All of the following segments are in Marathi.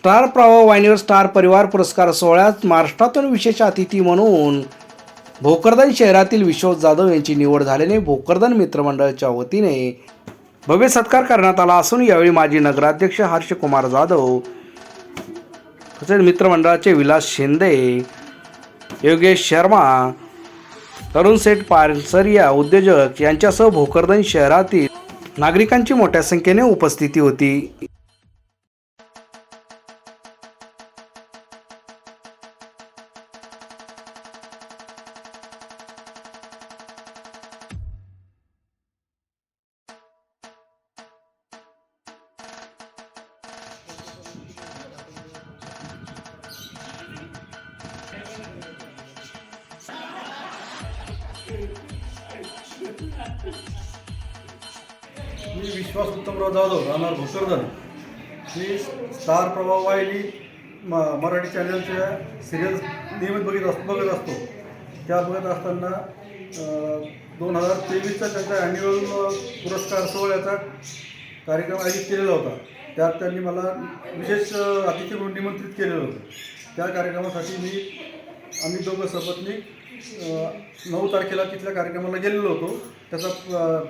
स्टार प्रवाह वाहिनीवर स्टार परिवार पुरस्कार सोहळ्यात महाराष्ट्रातून विशेष अतिथी म्हणून भोकरदन शहरातील विश्वास जाधव यांची निवड झाल्याने भोकरदन मित्रमंडळाच्या वतीने भव्य सत्कार करण्यात आला असून यावेळी माजी नगराध्यक्ष हर्षकुमार जाधव तसेच मित्रमंडळाचे विलास शिंदे योगेश शर्मा तरुण सेठ पारसरिया उद्योजक यांच्यासह भोकरदन शहरातील नागरिकांची मोठ्या संख्येने उपस्थिती होती. मी विश्वास उत्तमराव जाधव राहणार भोकरदन. मी स्टार प्रभाव वाहिनी म मराठी चॅनलच्या सिरियल्स नियमित बघित अस बघत असतो. त्या बघत असताना दोन हजार तेवीसचा त्यांचा ॲन्युअल पुरस्कार सोहळ्याचा कार्यक्रम आयोजित केलेला होता. त्यात त्यांनी मला विशेष अतिथी म्हणून निमंत्रित केलेलं होतं. त्या कार्यक्रमासाठी मी आम्ही दोघं सपत्नीक नऊ तारखेला तिथल्या कार्यक्रमाला गेलेलो होतो. त्याचा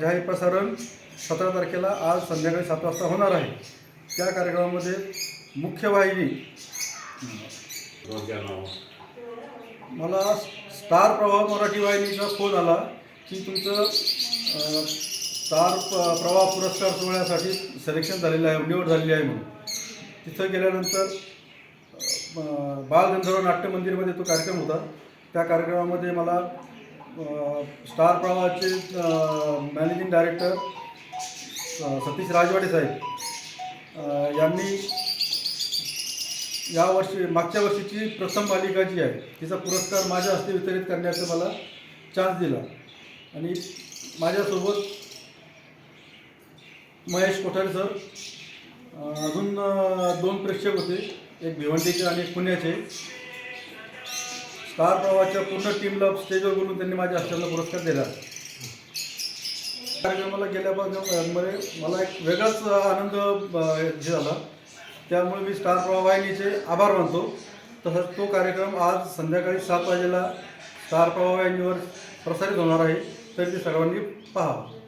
जाहीर प्रसारण सतरा तारखेला आज संध्याकाळी सात वाजता होणार आहे. त्या कार्यक्रमामध्ये मुख्य वाहिनी मला स्टार प्रवाह मराठी वाहिनीचा फोन आला की तुमचं स्टार प- प्रवाह पुरस्कार सोहळ्यासाठी सिलेक्शन झालेलं आहे निवड झालेली आहे म्हणून. तिथं गेल्यानंतर अ, बाल गंधर्व नाट्य मंदिरमध्ये तो कार्यक्रम होता. त्या कार्यक्रमामध्ये मला स्टार प्रवाहाचे मॅनेजिंग डायरेक्टर सतीश राजवाडे साहेब यांनी या वर्षी मागच्या वर्षीची प्रथम मालिका जी आहे तिचा पुरस्कार माझ्या हस्ते वितरित करण्याचा मला चान्स दिला. आणि माझ्यासोबत महेश कोठारे सर अजून दोन प्रेक्षक होते एक भिवंडीचे आणि एक पुण्याचे. स्टार प्रवाहाच्या पूर्ण टीमला स्टेजवर बोलून त्यांनी माझ्या अक्षरला पुरस्कार दिला. कार्यक्रमाला गेल्यामध्ये मला एक वेगळाच आनंद हे झाला. त्यामुळे मी स्टार प्रवाह वाहिनीचे आभार मानतो. तसंच तो कार्यक्रम आज संध्याकाळी सात वाजेला स्टार प्रवाह वाहिनीवर प्रसारित होणार आहे. तर ते सर्वांनी पाहावं.